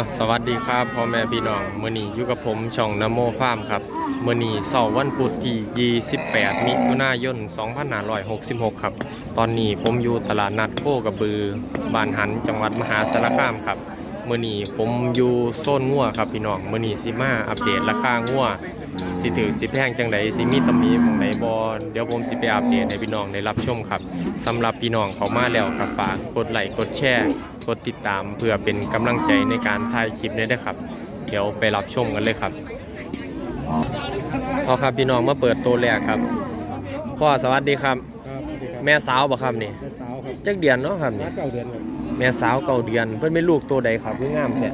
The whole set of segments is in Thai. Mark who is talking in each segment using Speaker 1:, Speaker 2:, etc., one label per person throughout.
Speaker 1: าสวัสดีครับพ่อแม่พี่น้องมื่อนี้อยู่กับผมช่องนโมฟาร์มครับมื่อนี้เสาร์วันพุธที่ 28 มิถุนายน 2566 ครับ ตอนนี้ผมอยู่ตลาดนัดโคกระบือบ้านหันจังหวัดมหาสารคามครับมื่อนี้ผมอยู่โซนงัวครับพี่น้องมื่อนี้ซิมาอัปเดตราคางัว สิถือสิแพงจังไดสิมีตำหนิหม่องใดบ่เดี๋ยวผมสิไปอัปเดตให้พี่น้องได้รับชมครับสำหรับพี่น้องเขามาแล้วก็ฝากกดไลค์กดแชร์กดติดตามเพื่อเป็นกำลังใจในการถ่ายคลิปนี้ด้วยครับ เดี๋ยวไปรับชมกันเลยครับพอครับพี่น้องมาเปิดตัวแรกครับพ่อสวัสดีครับ
Speaker 2: ครับสวัสดีครับ
Speaker 1: แม่สาวบ่ครับนี่
Speaker 2: แม่สาวครับ
Speaker 1: จักเดือนเนาะครับ
Speaker 2: นั
Speaker 1: นี่
Speaker 2: ดเก้าเดือนครับ
Speaker 1: แม่สาวเก่าเดือนเพิ่นเป็นลูกตัวใดครับคืองามแท้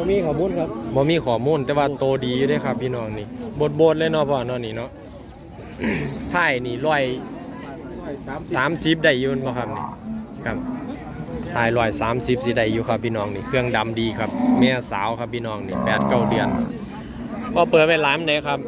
Speaker 2: ก็มีข้อมูลครับ
Speaker 1: บ่มีข้อมูลแต่ว่าโตดีอยู่เด้ครับ พี่น้องนี่บดๆเลยเนาะพ่อเนาะนี่เนาะ ท้ายนี่ร้อย
Speaker 2: สาม
Speaker 1: สามสิบได้อยู่บ่ครับนี่ครับตายร้อยสามสิบสิได้อยู่ครับพี่น้องนี่เครื่องดำดีครับแม่สาวครับพี่น้องนี่แปดเก้าเดือนพอเปิดไว้ร้านไหนครับ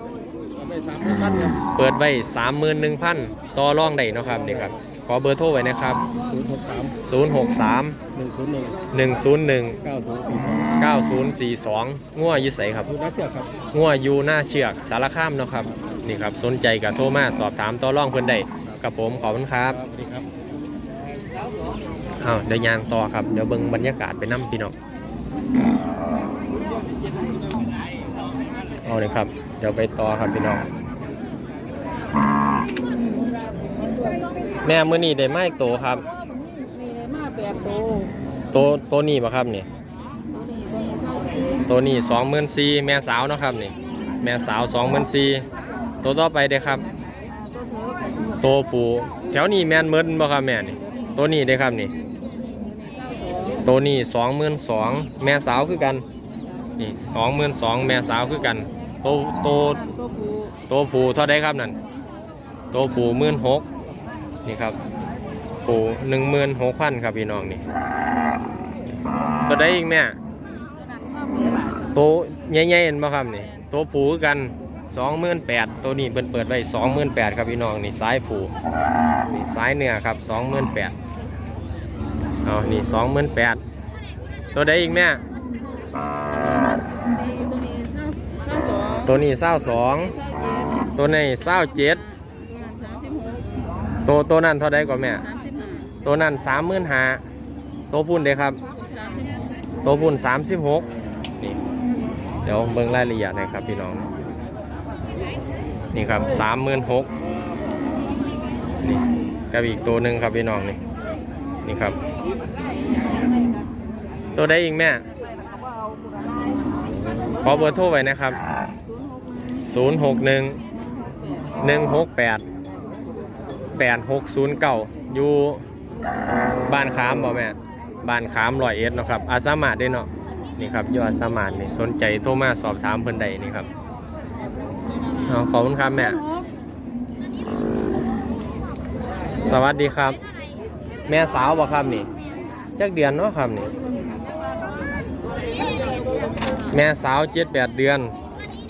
Speaker 2: เอาไปสามพันครับ
Speaker 1: เปิดไว้สามหมื่นหนึ่งพันต่อรองได้เนาะครับนี่ครับ ขอเบอร์โทรไว้นะครับ
Speaker 2: ศูนย์หกสาม
Speaker 1: ศูนย์หกสาม
Speaker 2: หนึ่งศูนย์หนึ่ง
Speaker 1: หนึ่งศูนย์หนึ่ง
Speaker 2: เก้าศูนย์สี่สอง
Speaker 1: เก้าศูนย์สี่สองงัวอยุใสครับ
Speaker 2: ดูนัดเชือกครับ
Speaker 1: งัวอยู่หน้าเชือกสารคามเนาะครับนี่ครับสนใจกับโทรมาสอบถามต่อรองเพื่อนได้กับผมขอบคุณครับ
Speaker 2: สวัสดีครับ
Speaker 1: อ้าวเดี๋ยวยางต่อครับเดี๋ยวเบิ่งบรรยากาศไปน้ำพี่น้องเอาเลยครับ เดี๋ยวไปต่อครับพี่น้อง แม่มื้อนี้ได้ไม้โตครับ
Speaker 3: มีเลยมาแปดโต
Speaker 1: โตโตนี้บ่ครับนี่
Speaker 3: ตัวนี้ตัวนี้เศร้าซี
Speaker 1: โตนี้สองหมื่นสี่แม่สาวเนาะครับนี่ แม่สาวสองหมื่นสี่โตต่อไปเด้อครับโตผูแถวนี้แม่นเมิดบ่ครับแม่นี่โตนี้เด้อครับนี่
Speaker 3: เศร้าสอง
Speaker 1: ตัวนี้สองหมื่นสองแม่สาวคือกันนี่สองหมื่นสองแม่สาวคือกันโตโต
Speaker 3: ตัวผู้
Speaker 1: โตผูเท่าไดครับนั่น โตผูหมื่นหกนี่ครับผูหนึ่งหมื่นหกพันครับพี่น้องนี่ตัวได้อีกแม่
Speaker 3: ตัวนั้นชอบเยอะ
Speaker 1: โตใหญ่ๆเห็นบ่ครับนี่โตผูคือกันสองหมื่นแปดตัวนี้เปิดเปิดไว้สองหมื่นแปดครับพี่น้องนี่สายผูนี่สายเนื้อครับสองหมื่นแปดเอานี่สองหมื่นแปดตัวได้อีกแม่
Speaker 3: ตัวนี้เศร้าเศร้าสอง
Speaker 1: ตัวนี้เศร้าสอง
Speaker 3: เศร้าเจ็ด
Speaker 1: ตัวนี้เศร้าเจ็ด
Speaker 3: ตัวนั้นสามสิบหก
Speaker 1: ตัวตัวนั้นเท่าไดก่อนแม่
Speaker 3: สามสิบห้า
Speaker 1: ตัวนั้นสามหมื่นห้าตัวพุ่นเด้ครับ
Speaker 3: สามสิบหก
Speaker 1: ตัวพุ่นสามสิบหกนี่เดี๋ยวเบิ่งรายละเอียดหน่อยครับพี่น้อง นี่ครับสามหมื่นหกนี่กับอีกตัวหนึ่งครับพี่น้องนี่ นี่ครับ ตัวได้อีกแม่ ขอเบอร์โทรไว้นะครับ
Speaker 3: ศูนย์หก
Speaker 1: 0 6 1 1 6 8 8 6 0 9อยู่บ้านขามบ่แม่บ้านขามลอยเอ็ดเนาะครับอาสามาดได้เนาะนี่ครับอยู่อาสามาดนี่สนใจโทรมาสอบถามเพิ่นใดนี่ครับเอาขอบคุณครับแม่
Speaker 3: หก
Speaker 1: สวัสดีครับ แม่สาวบ่ครับนี่จักเดือนเนาะครับนี่แม่สาวเจ็ดแปดเดือน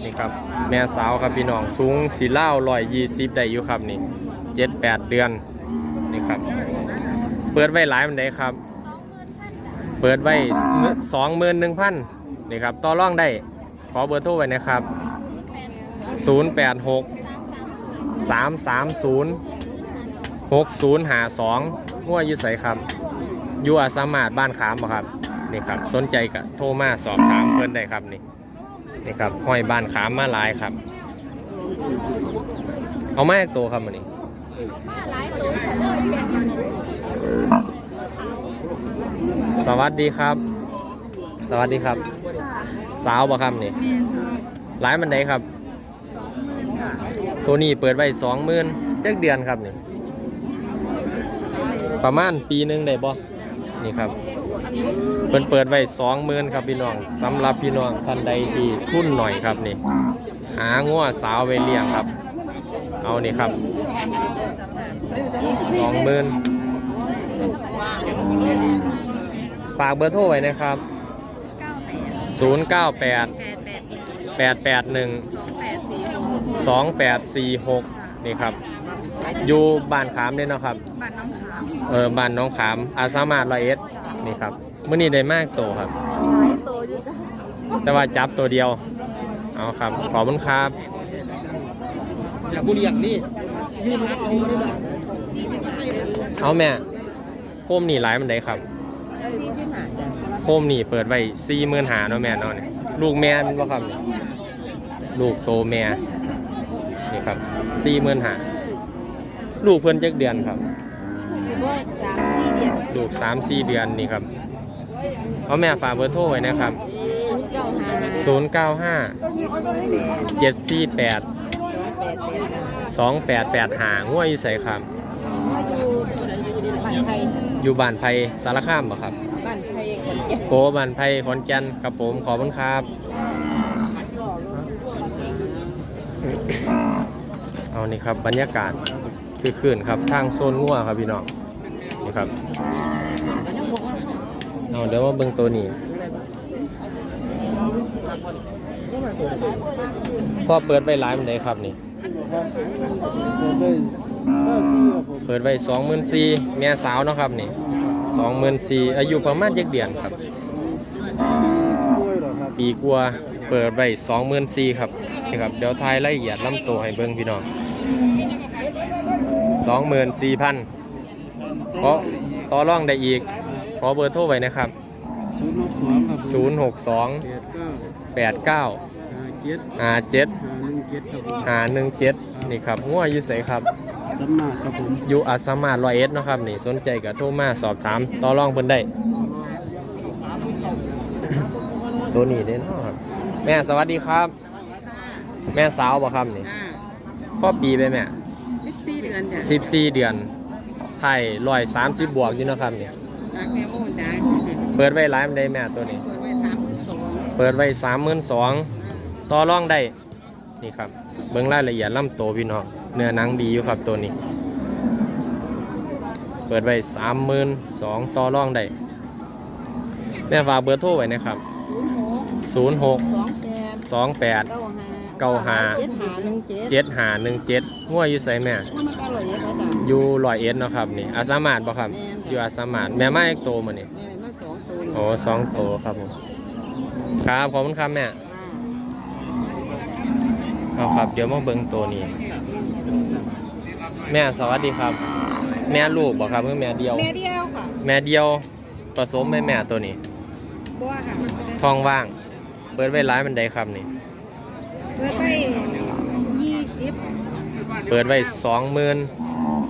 Speaker 1: นี่ครับแม่สาวครับพี่น้องสูงสีเล่าร้อยยี่สิบได้อยู่ครับนี่ เจ็ดแปดเดือนนี่ครับ เปิดไว้หลายมันได้ครับ เปิดไว้สองหมื่นหนึ่งพันนี่ครับต่อร่องได้ขอเบอร์โทรไว้นะครับศูนย์แปดหกสามสามศูนย์หกศูนย์หาสองงัวอยุใสครับอยู่อาสามารถบ้านขามบ่ครับนี่ครับสนใจก็โทรมาสอบถามเพื่อนได้ครับนี่นี่ครับห้อยบ้านขามมาหลายครับ เอามาจากตัวครับมันนี้ สวัสดีครับ สวัสดีครับ สาวบ่ครับนี่หลายมันไดครับ ตัวนี้เปิดไว้สองหมื่นจักเดือนครับนี่ ประมาณปีหนึ่งได้บ่นี่ครับเปิดเปิดไว้สองหมื่นครับพี่น้องสำหรับพี่น้องท่านใดที่ทุนหน่อยครับนี่ หางัวสาวไปเลี้ยงครับ เอานี่ครับ สองหมื่นฝากเบอร์โทรไว้นะครับ 098
Speaker 3: แปดแปด
Speaker 1: 881
Speaker 3: สองแปดสี่หก
Speaker 1: 2846 นี่ครับ อยู่บ้านขามเนี่ยเนาะครับ
Speaker 3: บ้านน้องขาม
Speaker 1: เออบ้านน้องขาม อาสามารถร้อยเอ็ดนี่ครับมื่อนี้ได้มากโตครับ
Speaker 3: มหลายตัวอยู่จ้ะ
Speaker 1: แต่ว่าจับตัวเดียว เอาครับ ขอบคุณครับ
Speaker 2: อย่าบุเรียงนี่ยืนรับเอาไม่ได้
Speaker 1: เอาแม่โคมนี่หลายมันได้ครับ
Speaker 3: แล้วสี่สิบห้าจ้ะ
Speaker 1: โคมนี่เปิดไว้สี่หมื่นหาเนาะแม่เนาะเนี่ยลูกแม่มันบ่ครับเนี่ยลูกโตแม่นี่ครับสี่หมื่นหาลูกเพิ่นจักเดือนครับ
Speaker 3: สิบว่าสามสี่เดียว
Speaker 1: ลูกสามสี่เดือนนี่ครับเอาแม่ฝากเบอร์โทรไว้นะครับ
Speaker 3: ศูนย์เก้าห้า
Speaker 1: 095 748
Speaker 3: แปด แปด
Speaker 1: 2885หาง่วยอยู่ใส่ครับ
Speaker 3: อยู่บ้านไทย
Speaker 1: อยู่บ้านไผ่สารคามบ่ครับ
Speaker 3: บ้านไทยขอนแก่น
Speaker 1: โกบ้านไผ่ขอนแก่นครับผมขอบคุณครับ เอานี่ครับบรรยากาศคือคืนครับทางโซนงัวครับพี่น้องนี่ครับเอาเดี๋ยวมาเบิ่งตัวนี้พ่อเปิดไปหลายมันได้ครับนี่
Speaker 2: ผมไป เก้าซีครับผม
Speaker 1: เปิดไว้สองหมื่นสี่แม่สาวเนาะครับนี่สองหมื่นสี่อายุประมาณเจ็ดเดือนครับ
Speaker 2: ด้วยเหรอครับ
Speaker 1: ปีกว่าเปิดไว้สองหมื่นสี่ครับนี่ครับ เดี๋ยวทายรายละเอียดลำตัวให้เบิ่งพี่น้องสองหมื่นสี่พันขอต่อรองได้อีก ขอเบอร์โทรไว้นะครับ
Speaker 2: ศูนย์หกสองครับ
Speaker 1: ศูนย์หกสอง
Speaker 2: แปดเก้า
Speaker 1: แปดเก้า
Speaker 2: ห้าเจ็ด
Speaker 1: ห้าเจ็ด
Speaker 2: หาหนึ่งเจ็ดครับผม
Speaker 1: หาหนึ่งเจ็ดนี่ครับงัวอยู่ใสครับ
Speaker 2: สมมาตรครับผม
Speaker 1: อยู่อาสามารถรอยเอสเนาะครับนี่สนใจก็โทรมาสอบถามต่อรองเพิ่นได้ ตัวนี้เด้เนาะครับ แม่สวัสดีครับ แม่สาวบ่ครับนี่พ่อปีไปแม่
Speaker 3: สิบสี่เดือนจ้ะ
Speaker 1: สิบสี่เดือนไทยร้อยสามสิบบวกอยู่เนาะครับนี่
Speaker 3: จากแม่โม่จ้ะ
Speaker 1: เปิดไว้ร้ายมันได้แม่ตัวนี้
Speaker 3: เปิดไว้สามหมื่นสอง
Speaker 1: เปิดไว้สามหมื่นสองต่อรองได้นี่ครับ เบิ่งรายละเอียดลำโตวพี่น้อง เนื้อหนังดีอยู่ครับตัวนี้ เปิดไว้สามหมื่นสองต่อรองได้แม่ฝากเบอร์โทรไว้นะครับ
Speaker 3: ศูนย์หก
Speaker 1: ศูนย์หก
Speaker 3: สองแปด
Speaker 1: สองแปด
Speaker 3: เก้าห้า
Speaker 1: เก้าห้า
Speaker 3: เจ็ดห้าหนึ่งเจ็ด
Speaker 1: เจ็ดหาหนึ่งเจ็ดง่วยอยู่ใส่แม่
Speaker 3: น้ำมันก็อร่อยเยอะแล้วจ้ะ
Speaker 1: อยู่ลอยเอ็ดเนาะครับนี่อาสามารถบ่ครับ
Speaker 3: แม่นค่ะ
Speaker 1: อยู่อาสามารถแม่ไม้โตมานี่
Speaker 3: แม่มาสองตัว
Speaker 1: โอ้สองโตครับผมครับขอบคุณครับแม่เอาครับ เดี๋ยวมาเบิ่งตัวนี้ แม่สวัสดีครับ แม่ลูกบ่ครับเพื่อแม่เดียว
Speaker 3: แม่เดียวค่ะ
Speaker 1: แม่เดียวผสมแม่แม่ตัวนี้
Speaker 3: บัวค่ะ
Speaker 1: ท้องว่าง เปิดไว้ร้ายมันได้ครับนี่
Speaker 3: เปิดไปยี่สิบ
Speaker 1: เปิดไว้สองหมื่น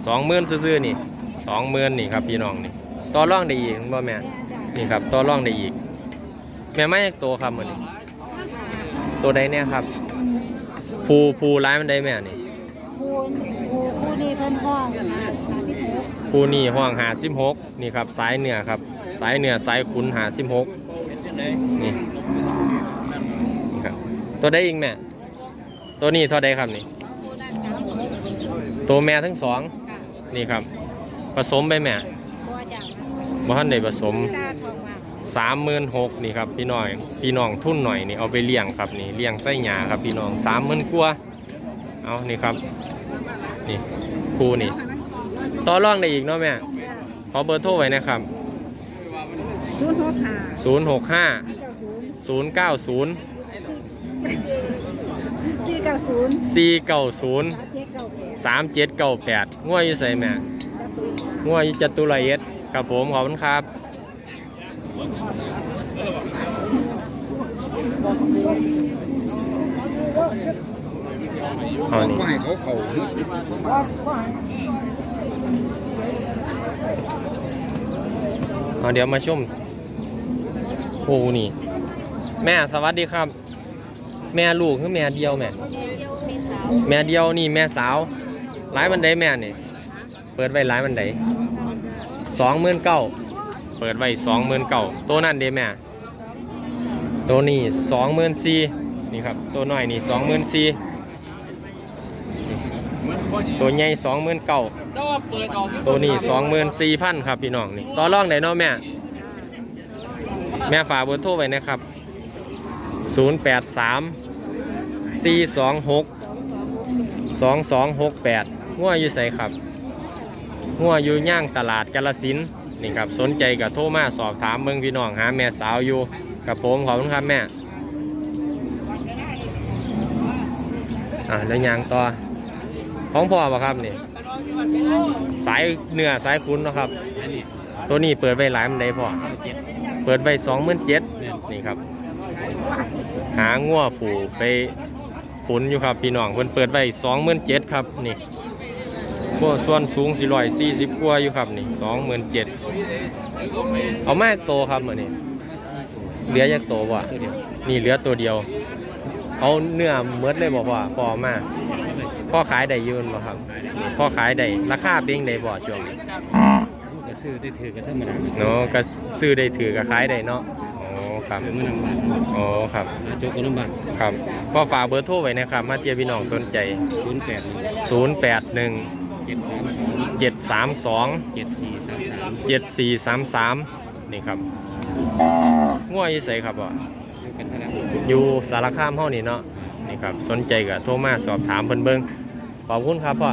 Speaker 1: สองหมื่นซื่อๆนี่สองหมื่นนี่ครับพี่น้องนี่ต่อร่องได้อีกบ่แม่นี่ครับต่อร่องได้อีก แม่ไม่โตวครับมันนี่ตัวใดเนี่ยครับ ภูภูร้ายมันได้แม่นี่
Speaker 3: คูณคูคู นี่เพิ่นห้องหาสิบหก
Speaker 1: ภูนี่ห้องหาสิบหกนี่ครับสายเหนือครับ สายเหนือสายขุนหาสิบหกนี่นี่ครับ ตัวใดอีกแม่ตัวนี้เท่าใดครับนี่ ตัวแม่ทั้งสองนี่ครับ ผสมไปแม่
Speaker 3: บัวจัง
Speaker 1: บ่ทันได้ผสม
Speaker 3: ตาทองมา
Speaker 1: สามหมื่นหกนี่ครับพี่น้อยพี่น้องทุนหน่อยนี่เอาไปเลี้ยงครับนี่เลี้ยงไส้หยาครับพี่น้องสามหมื่นกว่าเอานี่ครับ นี่ครูนี่ ต่อรองได้อีกเนาะแม่ขอเบอร์โทรไว้นะครับ
Speaker 3: ศูนย์หกห้า
Speaker 1: ศูนย์หกห้า
Speaker 3: เก้าศูนย์
Speaker 1: ศูนย์เก้าศูนย์
Speaker 3: สี่เก้าศูนย์
Speaker 1: สี่เก้าศูนย์
Speaker 3: สามเจ็ดเก้าแปด
Speaker 1: สามเจ็ดเก้าแปดง่วอยู่ใส่แม่ง่วอยู่จตุรเอสครับผม ขอบคุณครับ เอานี่
Speaker 2: ให้เขาเขา
Speaker 1: เอาเดี๋ยวมาชมโอ้นี่ แม่สวัสดีครับ แม่ลูกคือแม่เดียวแม่ แม่เดียวนี่แม่สาวร้ายบันไดแม่นี่ เปิดไว้ร้ายบันไดสองหมื่นเก้าเปิดไว้สองหมื่นเก้าตัวนั่นเด้แม่ตัวนี้สองหมื่นสี่นี่ครับ ตัวน้อยนี่สองหมื่นสี่ ตัวใหญ่สองหมื่นเก้าตัวนี้สองหมื่นสี่พันครับพี่น้องนี่ต่อรองได้เนาะแม่ แม่ฝากเบอร์โทรไว้นะครับศูนย์แปดสามสี่สองหกสองสองหกแปดงัวอยู่ใส่ครับงัวอยู่ย่างตลาดกาลสินธุ์นี่ครับสนใจกับโทรมาสอบถามเมืองพี่น้องหาแม่สาวอยู่กับผมขอบคุณครับแม่อะแล้วยางต่อ ของพ่อป่ะครับนี่สายเนื้อสายคุ้นเนาะครับ
Speaker 2: อันนี้
Speaker 1: ตัวนี้เปิดไว้หลายมันได้พ่อ
Speaker 2: เปิ
Speaker 1: ดไว้สองหมื่นเจ็ดนี่ครับ หางัวผูไปขุนอยู่ครับพี่น้องเพิ่นเปิดไว้สองหมื่นเจ็ดครับนี่พวกส่วนสูงสี่ร้อยสี่สิบกว่าอยู่ครับนี่สองหมื่นเจ็ดเอาแมาโตครับเหมือนนี่เหลือจากโตบ่
Speaker 2: ตัวเดียว
Speaker 1: นี่เหลือตัวเดียว เอาเนื้อเมดเลยบอกว่าพอมาพ่อขายได้อยืนบ่ครับพ่อขายได้ราคาเบ้งได้บ่ช่วงนี้
Speaker 2: ก็ซื้อได้ถือกันธรรมดา
Speaker 1: เนาะก็ซื้อได้ถือก็ขายได้เนาะอ๋อครับ
Speaker 2: ซื้อมานำบ้าน
Speaker 1: อ๋อครับ
Speaker 2: มาจกกันน้ำบ้าน
Speaker 1: ครับก็ฝากเบอร์โทรไว้นะครับมาเตียพี่น้องสนใจ
Speaker 2: ศูนย์แปด
Speaker 1: 081
Speaker 2: เจ็ดสามสอง
Speaker 1: 732
Speaker 2: เจ็ดสี่สามสาม
Speaker 1: 7433นี่ครับง่วอยู่ไสครับบ่
Speaker 2: อยู่ กันเท่าไหร่
Speaker 1: อยู่สารคามเฮานี่เนาะนี่ครับสนใจก็โทรมาสอบถามเพิ่นเบิ่งขอบคุณครับพ่อ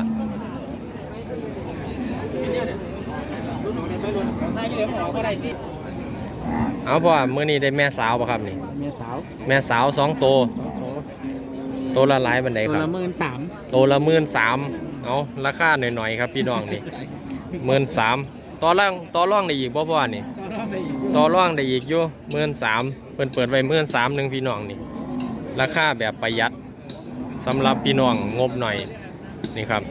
Speaker 1: เอาพ่อมื้อนี้ได้แม่สาวบ่ครับนี่
Speaker 2: เมียสาว
Speaker 1: แม่สาวสองโตว
Speaker 2: โอ้
Speaker 1: ตัวละหลายบันได
Speaker 2: ตัว
Speaker 1: ครับ
Speaker 2: ละหมื่นสาม
Speaker 1: ตัวละหมื่นสามเอาราคาหน่อยๆครับพี่น้องนี่หมื่นสามต่อร่างต่อร่องได้อีกบ่พ่อนี่ต่อร่องได้อีกอยู่หมื่นสาม เปิดเปิดไว้หมื่นสามหนึ่งพี่น้องนี่ ราคาแบบประหยัดสำหรับพี่น้องงบหน่อยนี่ครับ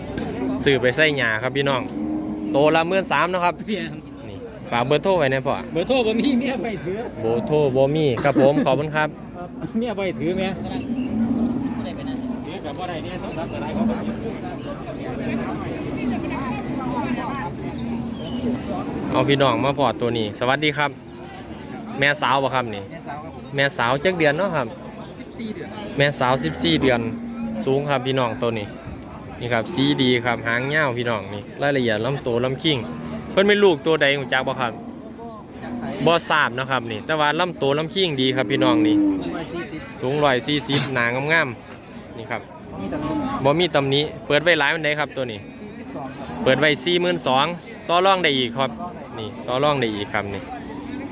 Speaker 1: ซื้อไปใส่หยาครับพี่น้อง โตละหมื่นสามนะครับ
Speaker 2: เมีย
Speaker 1: นี่ฝากเบอร์โทรไว้นะพ่อ
Speaker 2: เบอร์โทรบ่มีเมียไปถือ
Speaker 1: โบโทรโบมีครับผมขอบคุณครับ
Speaker 2: เมียไปถือเมียถือกับว่าไรเนี่ยต้องทำอะไรก็ไป
Speaker 1: เอาพี่น้องมาพอดตัวนี้ สวัสดีครับ แม่สาวบ่ครับนี่ แม่สาวจักเดือนเนาะครับ
Speaker 2: สิบสี่เดือน
Speaker 1: แม่สาว 14 เดือน สูงครับพี่น้องตัวนี้ นี่ครับสีดีครับหางยาวพี่น้องนี่รายละเอียดลำตัวลำคิงเพิ่นเป็นลูกตัวใดหูจักบ่ครับ
Speaker 2: จากไซ
Speaker 1: บ่ทราบเนาะครับนี่ แต่ว่าลำตัวลำคิงดีครับพี่น้องนี่
Speaker 2: สูงร้อยสี่สิบ
Speaker 1: สูง140หนางามๆนี่ครับ
Speaker 2: มีแต่ลูก
Speaker 1: บ่มีตำหนิเปิดไว้หลายมันได้ครับตัวนี้
Speaker 2: สี่สิบสองครับ
Speaker 1: เปิดไว้42,000ต่อรองได้อีกครับ นี่ต่อรองได้อีกครับนี่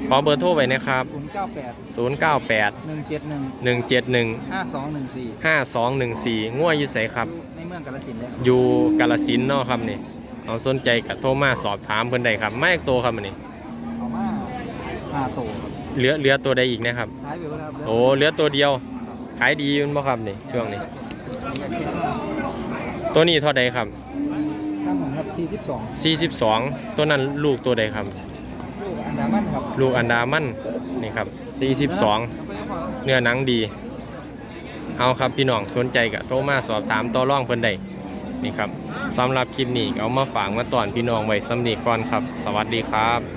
Speaker 1: ขอเบอร์โทรไว้นะครับ
Speaker 2: ศูนย์เก้าแปด
Speaker 1: 098
Speaker 2: หนึ่งเจ็ดหนึ่ง
Speaker 1: 171
Speaker 2: ห้าสองหนึ่งสี่
Speaker 1: 5214ง่วยอยู่ไสครับ
Speaker 2: ในเมืองกาฬสินธุ์เลยครับ
Speaker 1: อยู่กาลสินธุ์เนาะครับนี่เอาสนใจกับโทรมาสอบถามเพิ่นได้ครับไม่โตครับอันนี่
Speaker 2: เอามาห้าโตครับ
Speaker 1: เหลือเหลือตัวใดอีกนะครับ
Speaker 2: ท้ายไปแล้วครับ
Speaker 1: โอ้เหลือตัวเดียว ขายดีแมันบ่ครับนี่ช่วงนี้ ตัวนี้เท่าใดครับ
Speaker 2: สร้างผมครับสี่สิบสอง
Speaker 1: 42 ตัวนั้นลูกตัวใดครับ
Speaker 2: ลูก อันดามันครับ
Speaker 1: ลูกอันดามันนี่ครับ 42 เนื้อหนังดี เอาครับพี่น้องสนใจกับโทรมาสอบถามต่อร่องเพิ่นได้นี่ครับสำหรับคลิปนี้เอามาฝากมาตอนพี่น้องไว้สำนีก่อนครับ สวัสดีครับ